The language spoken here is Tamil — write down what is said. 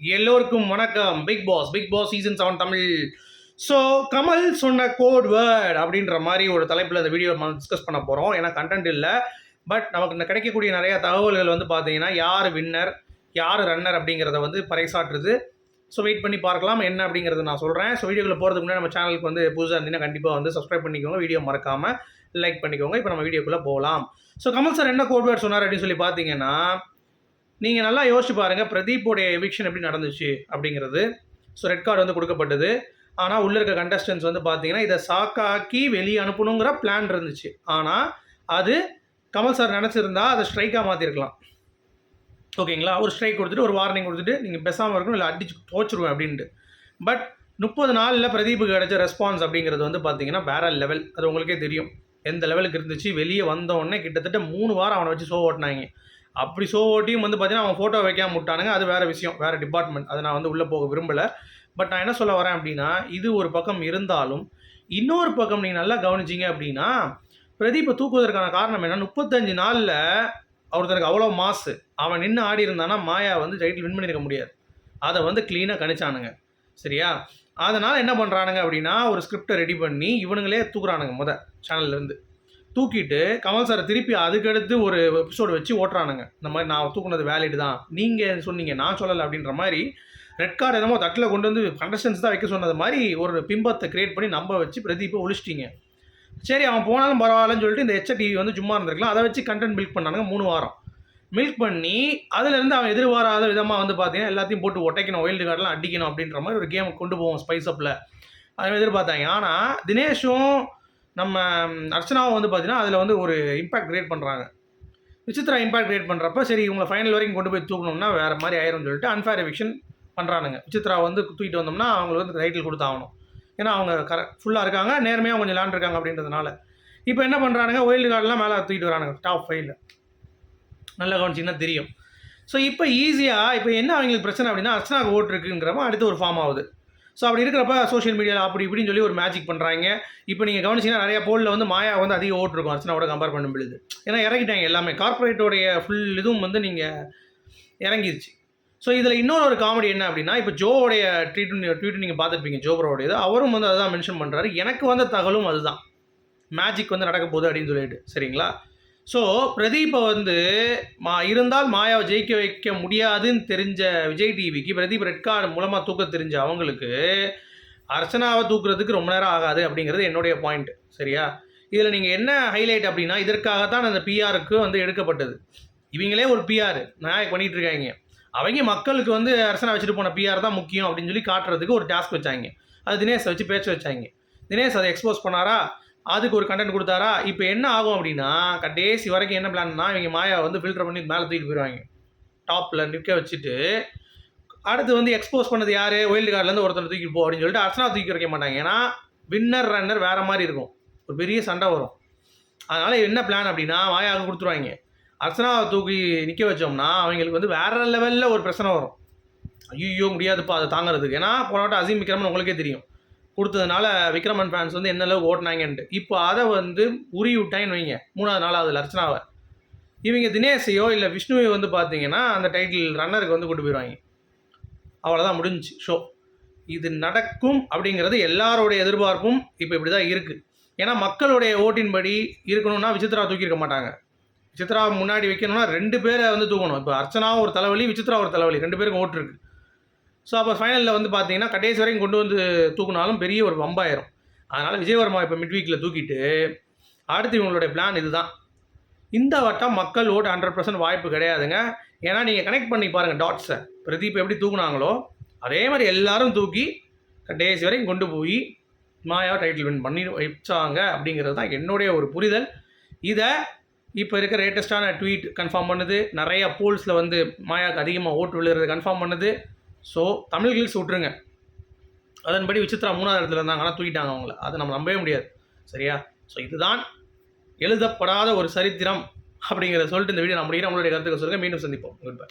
எல்லோருக்கும் வணக்கம். Bigg Boss Bigg Boss season seven Tamil. So Kamal சொன்ன கோட் வேர்ட் அப்படின்ற மாதிரி ஒரு தலைப்பில் இந்த வீடியோ நம்ம டிஸ்கஸ் பண்ண போகிறோம் ஏன்னா கண்டென்ட் இல்லை. பட் நமக்கு இந்த கிடைக்கக்கூடிய நிறைய தகவல்கள் வந்து பார்த்தீங்கன்னா யார் வின்னர் யார் ரன்னர் அப்படிங்கிறத வந்து பறைசாற்றுது. ஸோ வெயிட் பண்ணி பார்க்கலாம் என்ன அப்படிங்கிறத நான் சொல்கிறேன் ஸோ வீடியோவில் போகிறதுக்கு முன்னாடி நம்ம சேனலுக்கு வந்து புதுசாக இருந்தீங்கன்னா கண்டிப்பாக வந்து சப்ஸ்கிரைப் பண்ணிக்கோங்க. வீடியோ மறக்காமல் லைக் பண்ணிக்கோங்க. இப்போ நம்ம வீடியோக்குள்ளே போகலாம். ஸோ கமல் சார் என்ன கோட் வேர்ட் சொன்னார் அப்படின்னு சொல்லி பார்த்தீங்கன்னா நீங்கள் நல்லா யோசிச்சு பாருங்கள் பிரதீப்போடைய எவிக்ஷன் எப்படி நடந்துச்சு அப்படிங்கிறது. ஸோ ரெட் கார்டு வந்து கொடுக்கப்பட்டது. ஆனால் உள்ளே இருக்க கண்டஸ்டன்ஸ் வந்து பார்த்தீங்கன்னா இதை சாக்காக்கி வெளியே அனுப்பணுங்கிற பிளான் இருந்துச்சு. ஆனால் அது கமல் சார் நினச்சிருந்தா அதை ஸ்ட்ரைக்காக மாற்றிருக்கலாம் ஓகேங்களா? ஒரு ஸ்ட்ரைக் கொடுத்துட்டு ஒரு வார்னிங் கொடுத்துட்டு நீங்கள் பேசாமல் இருக்கணும் இல்லை அடிச்சு தோச்சிருவேன் அப்படின்ட்டு. பட் முப்பது நாளில் பிரதீப்புக்கு கிடைச்ச ரெஸ்பான்ஸ் அப்படிங்கிறது வந்து பார்த்தீங்கன்னா வேற லெவல் அது உங்களுக்கே தெரியும். எந்த லெவலுக்கு இருந்துச்சு? வெளியே வந்தோடனே கிட்டத்தட்ட மூணு வாரம் அவனை வச்சு ஷோ ஓட்டினாங்க. அப்படி ஷோ ஓட்டியும் வந்து பார்த்தீங்கன்னா அவன் ஃபோட்டோ வைக்காம விட்டானுங்க. அது வேறு விஷயம் வேறு டிபார்ட்மெண்ட் அதை நான் வந்து உள்ளே போக விரும்பலை. பட் நான் என்ன சொல்ல வரேன் அப்படின்னா இது ஒரு பக்கம் இருந்தாலும் இன்னொரு பக்கம் நீங்கள் நல்லா கவனிச்சிங்க அப்படின்னா பிரதீப்பை தூக்குவதற்கான காரணம் என்ன? முப்பத்தஞ்சு நாளில் ஒருத்தனுக்கு அவ்வளோ மாசு அவன் நின்று ஆடி இருந்தானா மாயா வந்து டைட்டில் வின் பண்ணியிருக்க முடியாது. அதை வந்து க்ளீனாக கணிச்சானுங்க. சரியா? அதனால் என்ன பண்ணுறானுங்க அப்படின்னா ஒரு ஸ்கிரிப்டை ரெடி பண்ணி இவனுங்களே தூக்குறானுங்க முத சேனல்லேருந்து தூக்கிட்டு கமல் சாரை திருப்பி அதுக்கடுத்து ஒரு எபிசோடு வச்சு ஓட்டுறானுங்க. இந்த மாதிரி நான் தூக்குனது வேலிட் தான். நீங்கள் சொன்னீங்க நான் சொல்லலை அப்படின்ற மாதிரி ரெட் கார்டு என்னமோ தட்டில் கொண்டு வந்து கண்டஸ்டன்ஸ் தான் வைக்க சொன்னது மாதிரி ஒரு பிம்பத்தை கிரியேட் பண்ணி நம்ப வச்சு பிரதீப்பை ஒழிச்சிட்டிங்க. சரி அவன் போனாலும் பரவாயில்லன்னு சொல்லிட்டு இந்த எச்ச டிவி வந்து சும்மா இருந்திருக்கலாம். அதை வச்சு கண்டென்ட் மில்க் பண்ணானுங்க மூணு வாரம். மில்க் பண்ணி அதுலேருந்து அவன் எதிர்பாராத விதமாக வந்து பார்த்தீங்கன்னா எல்லாத்தையும் போட்டு ஒட்டைக்கணும் ஒயில்டு கார்டெலாம் அடிக்கணும் அப்படின்ற மாதிரி ஒரு கேம் கொண்டு போவோம் ஸ்பைஸ் அப்பில் அதை எதிர்பார்த்தாங்க. ஆனால் தினேஷும் நம்ம அர்ச்சனாவும் வந்து பார்த்தீங்கன்னா அதில் வந்து ஒரு இம்பாக்ட் க்ரியேட் பண்ணுறாங்க விசித்ரா இம்பாக்ட் கிரியேட் பண்ணுறப்ப சரி இவங்களை ஃபைனல் வரைக்கும் கொண்டு போய் தூக்கணும்னா வேறு மாதிரி ஆயிரும்னு சொல்லிட்டு அன்ஃபேர் எவிக்ஷன் பண்ணுறானுங்க விசித்ரா வந்து தூக்கிட்டு வந்தோம்னா அவங்களுக்கு வந்து டைட்டில் கொடுத்தாகணும் ஏன்னா அவங்க கர ஃபுல்லாக இருக்காங்க நேர்மையாக கொஞ்சம் விளாண்டுருக்காங்க அப்படின்றதுனால. இப்போ என்ன பண்ணுறானுங்க ஒயில்டு கார்டெலாம் மேலே தூக்கிட்டு வரானுங்க டாப் ஃபைவ்ல நல்லா கவனிச்சிங்கன்னா தெரியும். ஸோ இப்போ ஈஸியாக இப்போ என்ன அவங்களுக்கு பிரச்சனை அப்படின்னா அர்ச்சனாவுக்கு ஓட்டு இருக்குங்கிறப்ப அடுத்து ஒரு ஃபார்ம் ஆகுது. ஸோ அப்படி இருக்கிறப்ப சோஷியல் மீடியாவில் அப்படி இப்படின்னு சொல்லி ஒரு மேஜிக் பண்ணுறாங்க இப்போ நீங்கள் கவனிச்சிங்கன்னா நிறைய போலில் வந்து மாயா வந்து அதிக ஓட்டு இருக்கும். அர்ச்சனாவோட கம்பேர் பண்ண பொழுது. ஏன்னா இறங்கிட்டாங்க எல்லாமே. கார்ப்பரேட்டோடைய ஃபுல் இதுவும் வந்து நீங்கள் இறங்கிருச்சு. ஸோ இதில் இன்னொரு ஒரு காமெடி என்ன அப்படின்னா இப்போ ஜோவோடைய ட்வீட் ட்வீட் நீங்கள் பார்த்துருப்பீங்க ஜோபரோடையது அவரும் வந்து அதுதான் மென்ஷன் பண்ணுறாரு எனக்கு வந்த தகவலும் அதுதான். மேஜிக் வந்து நடக்க போகுது அப்படின்னு சொல்லிட்டு. சரிங்களா? ஸோ பிரதீப்பை வந்து மா இருந்தால் மாயாவை ஜெயிக்க வைக்க முடியாதுன்னு தெரிஞ்ச விஜய் டிவிக்கு பிரதீப் ரெட் கார்டு மூலமாக தூக்க தெரிஞ்ச அவங்களுக்கு அர்ச்சனாவை தூக்குறதுக்கு ரொம்ப நேரம் ஆகாது அப்படிங்கிறது என்னுடைய பாயிண்ட் சரியா? இதில் நீங்கள் என்ன ஹைலைட் அப்படின்னா இதற்காகத்தான் அந்த பிஆருக்கு வந்து எடுக்கப்பட்டது. இவங்களே ஒரு பிஆர் நாயக் பண்ணிகிட்டு இருக்காங்க. அவங்க மக்களுக்கு வந்து அரசனை வச்சுட்டு போன பிஆர் தான் முக்கியம் அப்படின்னு சொல்லி காட்டுறதுக்கு ஒரு டாஸ்க் வச்சாங்க. அது தினேஷ் வச்சு பேச்சு வச்சாங்க. தினேஷ் அதை எக்ஸ்போஸ் பண்ணாரா? அதுக்கு ஒரு கண்டென்ட் கொடுத்தாரா? இப்போ என்ன ஆகும் அப்படின்னா கடைசி வரைக்கும் என்ன பிளான்னா இவங்க மாயா வந்து ஃபில்டர் பண்ணி மேலே தூக்கிட்டு போயிடுவாங்க டாப்பில் நிற்க வச்சுட்டு அடுத்து வந்து எக்ஸ்போஸ் பண்ணது யார்? ஒயில்டு கார்ட்லேருந்து ஒருத்தர் தூக்கிட்டு போ அப்படின்னு சொல்லிட்டு அர்ச்சனா தூக்கி வைக்க மாட்டாங்க. ஏன்னா வின்னர் ரன்னர் வேறு மாதிரி இருக்கும். ஒரு பெரிய சண்டை வரும். அதனால் என்ன பிளான் அப்படின்னா மாயாவுக்கு கொடுத்துருவாங்க. அர்ச்சனாவை தூக்கி நிற்க வச்சோம்னா அவங்களுக்கு வந்து வேறு லெவலில் ஒரு பிரச்சனை வரும். ஐயோ முடியாதுப்பா அதை தாங்கிறதுக்கு. ஏன்னா போனாட்ட அசீம் விக்ரமன் உங்களுக்கே தெரியும். கொடுத்ததுனால விக்ரமன் ஃபேன்ஸ் வந்து எந்த அளவுக்கு ஓட்டினாங்கன்ட்டு. இப்போ அதை வந்து உரி விட்டாங்கன்னு வைங்க. மூணாவது நாளாவது அர்ச்சனாவை இவங்க தினேஷையோ இல்லை விஷ்ணுவையோ வந்து பார்த்தீங்கன்னா அந்த டைட்டில் ரன்னருக்கு வந்து கொண்டு போயிடுவாங்க அவ்வளோதான் முடிஞ்சுச்சு. ஷோ இது நடக்கும் அப்படிங்கிறது எல்லாரோடைய எதிர்பார்ப்பும் இப்போ இப்படி தான் இருக்குது ஏன்னா மக்களுடைய ஓட்டின்படி இருக்கணும்னா விசித்ரா தூக்கியிருக்க மாட்டாங்க. விசித்ரா முன்னாடி வைக்கணும்னா ரெண்டு பேரை வந்து தூக்கணும். இப்போ அர்ச்சனாவும் ஒரு தலைவலி விசித்ரா ஒரு தலைவலி. ரெண்டு பேருக்கும் ஓட்டு இருக்குது ஸோ அப்போ ஃபைனலில் வந்து பார்த்தீங்கன்னா கடைசி வரைக்கும் கொண்டு வந்து தூக்குனாலும் பெரிய ஒரு வம்பாயிரும் அதனால் விஜயவர்மா இப்போ மிட் வீக்கில் தூக்கிட்டு அடுத்து இவங்களுடைய பிளான் இதுதான். இந்த வட்டம் மக்கள் ஓட்டு ஹண்ட்ரட் பர்சன்ட் வாய்ப்பு கிடையாதுங்க. ஏன்னா நீங்கள் கனெக்ட் பண்ணி பாருங்கள் டாட்ஸை பிரதீப் எப்படி தூக்குனாங்களோ அதே மாதிரி எல்லாரும் தூக்கி கடைசி வரைக்கும் கொண்டு போய் மாயாவை டைட்டில் வின் பண்ணி வச்சாங்க அப்படிங்கிறது தான் என்னுடைய ஒரு புரிதல். இதை இப்போ இருக்கிற லேட்டஸ்ட்டான ட்வீட் கன்ஃபார்ம் பண்ணுது. நிறையா போல்ஸில் வந்து மாயாவுக்கு அதிகமாக ஓட்டு விழுகிறது கன்ஃபார்ம் பண்ணுது. ஸோ தமிழ் கிளிக்ஸ் விட்ருங்க அதன்படி விசித்ரா மூணாவது இடத்துல இருந்தாங்க. ஆனால் தூக்கிட்டாங்க அவங்கள. அதை நம்ம நம்பவே முடியாது. சரியா? ஸோ இதுதான் எழுதப்படாத ஒரு சரித்திரம் அப்படிங்கிறத சொல்லிட்டு இந்த வீடியோ நான் முடிக்கிறேன். உங்களுடைய கருத்துக்கள் சொல்லுங்கள் மீண்டும் சந்திப்போம். Good bye